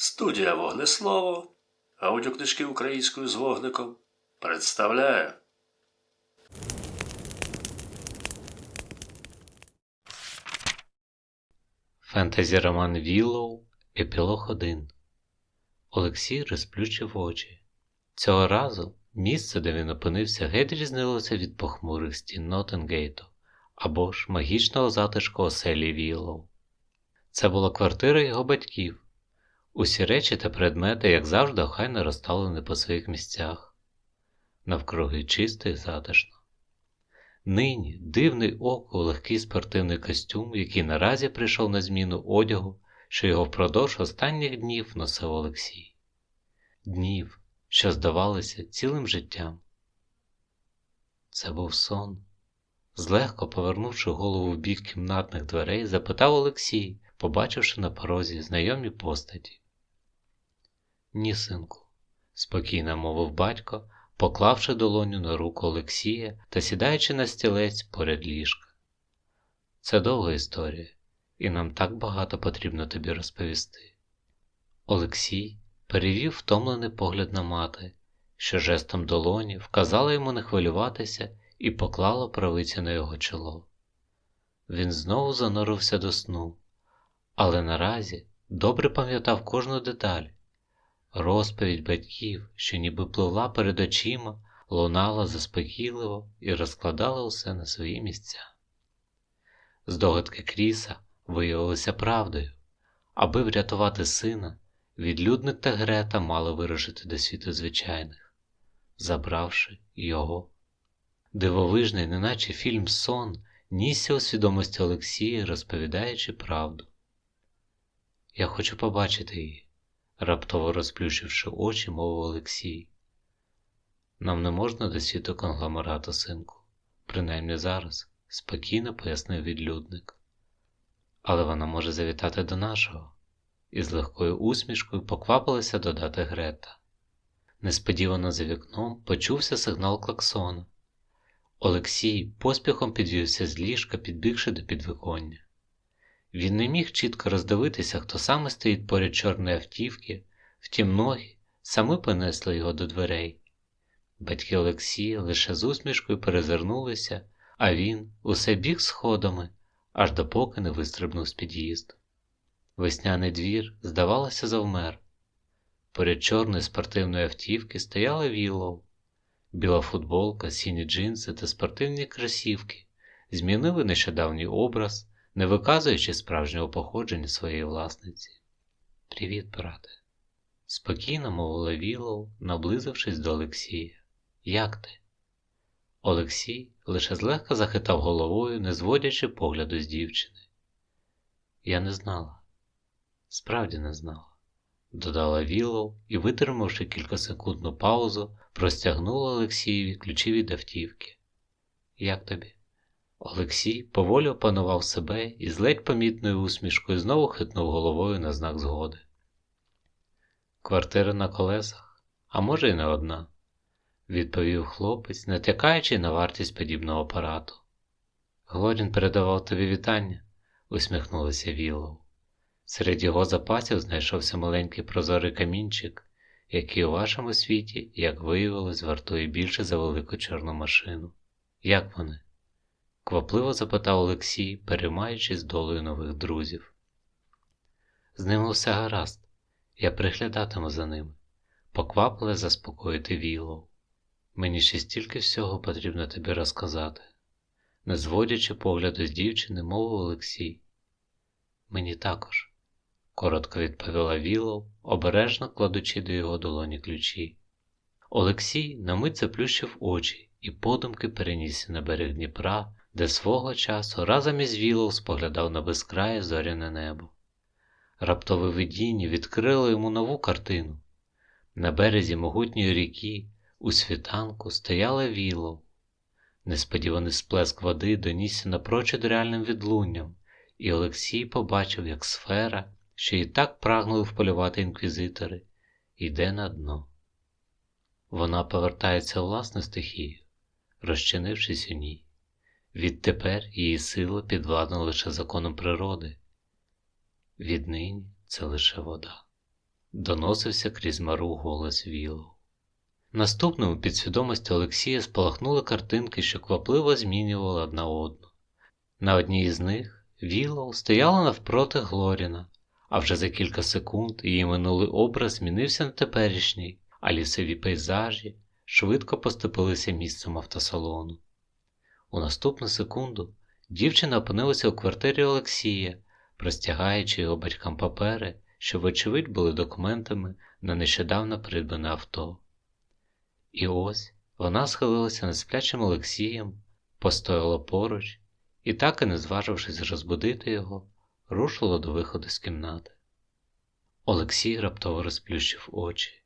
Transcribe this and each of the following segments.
Студія Вогнеслово, аудіокнижки українською з вогником представляє. Фентезі роман Віллоу, епілог 1. Олексій розплющив очі. Цього разу місце, де він опинився, геть різнилося від похмурих стін Нотенгейту або ж магічного затишку оселі Віллоу. Це була квартира його батьків. Усі речі та предмети, як завжди, охайно розставлені по своїх місцях, навкруги чисто і затишно. Нині дивний око легкий спортивний костюм, який наразі прийшов на зміну одягу, що його впродовж останніх днів носив Олексій. Днів, що здавалися цілим життям. Це був сон. Злегко повернувши голову в бік кімнатних дверей, запитав Олексій, побачивши на порозі знайомі постаті. Ні, синку, спокійно мовив батько, поклавши долоню на руку Олексія та сідаючи на стілець поряд ліжка. Це довга історія, і нам так багато потрібно тобі розповісти. Олексій перевів втомлений погляд на мати, що жестом долоні вказала йому не хвилюватися і поклала правицю на його чоло. Він знову занурився до сну, але наразі добре пам'ятав кожну деталь. Розповідь батьків, що ніби пливла перед очима, лунала заспокійливо і розкладала усе на свої місця. Здогадки Кріса виявилися правдою. Аби врятувати сина, відлюдник та Грета мали вирушити до світу звичайних, забравши його. Дивовижний, неначе фільм Сон, нісся у свідомості Олексія, розповідаючи правду. Я хочу побачити її раптово розплющивши очі, мовив Олексій. Нам не можна до світу конгломерату, синку, принаймні зараз, спокійно пояснив відлюдник. Але вона може завітати до нашого, і з легкою усмішкою поквапилася додати Грета. Несподівано за вікном почувся сигнал клаксона. Олексій поспіхом підвівся з ліжка, підбігши до підвиконня. Він не міг чітко роздивитися, хто саме стоїть поряд чорної автівки, втім ноги саме понесли його до дверей. Батьки Олексія лише з усмішкою перезирнулися, а він усе біг сходами, аж допоки не вистрибнув з під'їзду. Весняний двір, здавалося, завмер. Поряд чорної спортивної автівки стояла Віллоу. Біла футболка, сіні джинси та спортивні кросівки змінили нещодавній образ не виказуючи справжнього походження своєї власниці. Привіт, брате, спокійно мовила Вілоу, наблизившись до Олексія. Як ти? Олексій лише злегка захитав головою, не зводячи погляду з дівчини. Я не знала, справді не знала, додала Вілоу і, витримавши кількасекундну паузу, простягнула Олексієві ключі від автівки. Як тобі? Олексій поволі опанував себе і з ледь помітною усмішкою знову хитнув головою на знак згоди. Квартира на колесах, а може, й не одна, відповів хлопець, натякаючи на вартість подібного апарату. Глорін передавав тобі вітання, усміхнулася Віллоу. Серед його запасів знайшовся маленький прозорий камінчик, який у вашому світі, як виявилось, вартує більше за велику чорну машину. Як вони? Квапливо запитав Олексій, переймаючись долею нових друзів. З ними все гаразд, я приглядатиму за ними, поквапили заспокоїти Віллоу. Мені ще стільки всього потрібно тобі розказати, не зводячи погляду з дівчини, мовив Олексій. Мені також, коротко відповіла Віллоу, обережно кладучи до його долоні ключі. Олексій на мить заплющив очі і подумки перенісся на берег Дніпра де свого часу разом із Вілов споглядав на безкрає зоряне небо. Раптове видіння відкрило йому нову картину. На березі могутньої ріки у світанку стояла Вілов. Несподіваний сплеск води донісся напрочуд реальним відлунням, і Олексій побачив, як сфера, що і так прагнули вполювати інквізитори, йде на дно. Вона повертається власну стихію, розчинившись у ній. Відтепер її сила підвладна лише законом природи, віднині це лише вода. доносився крізь мару голос Вілоу. Наступному у підсвідомості Олексія спалахнули картинки, що квапливо змінювали одна одну. На одній із них Вілоу стояла навпроти Глоріна, а вже за кілька секунд її минулий образ змінився на теперішній, а лісові пейзажі швидко поступилися місцем автосалону. У наступну секунду дівчина опинилася у квартирі Олексія, простягаючи його батькам папери, що, вочевидь, були документами на нещодавно придбане авто. І ось вона схилилася над сплячим Олексієм, постояла поруч і, так і не зважившись розбудити його, рушила до виходу з кімнати. Олексій раптово розплющив очі.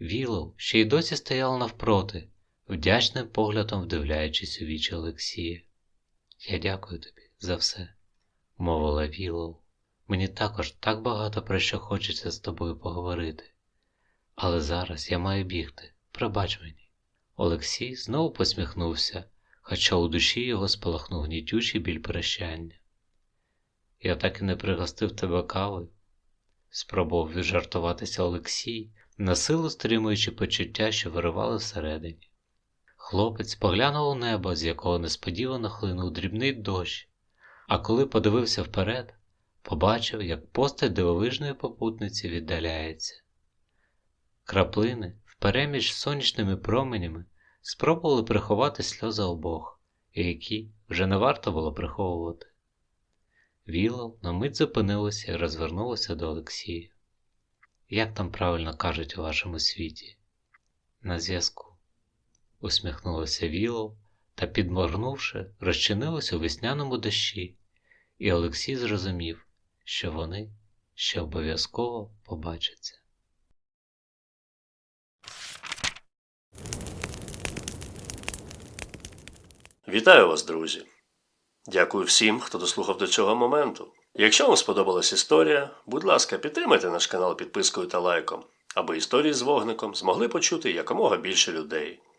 Вілов ще й досі стояла навпроти, вдячним поглядом вдивляючись у вічі Олексія. Я дякую тобі за все, мовила Вілов. Мені також так багато про що хочеться з тобою поговорити. Але зараз я маю бігти, пробач мені. Олексій знову посміхнувся, хоча у душі його спалахнув гнітючий біль прощання. Я так і не пригостив тебе кавою, спробував віджартуватися Олексій, насилу стримуючи почуття, що виривали всередині. Хлопець поглянув у небо, з якого несподівано хлинув дрібний дощ, а коли подивився вперед, побачив, як постать дивовижної попутниці віддаляється. Краплини, впереміж сонячними променями, спробували приховати сльози обох, які вже не варто було приховувати. Вілов на мить зупинилося і розвернулося до Олексія. Як там правильно кажуть у вашому світі? На зв'язку. Усміхнулося Вілов та, підморгнувши, розчинилось у весняному дощі, і Олексій зрозумів, що вони ще обов'язково побачаться. Вітаю вас, друзі! Дякую всім, хто дослухав до цього моменту. Якщо вам сподобалась історія, будь ласка, підтримайте наш канал підпискою та лайком, аби історії з вогником змогли почути якомога більше людей,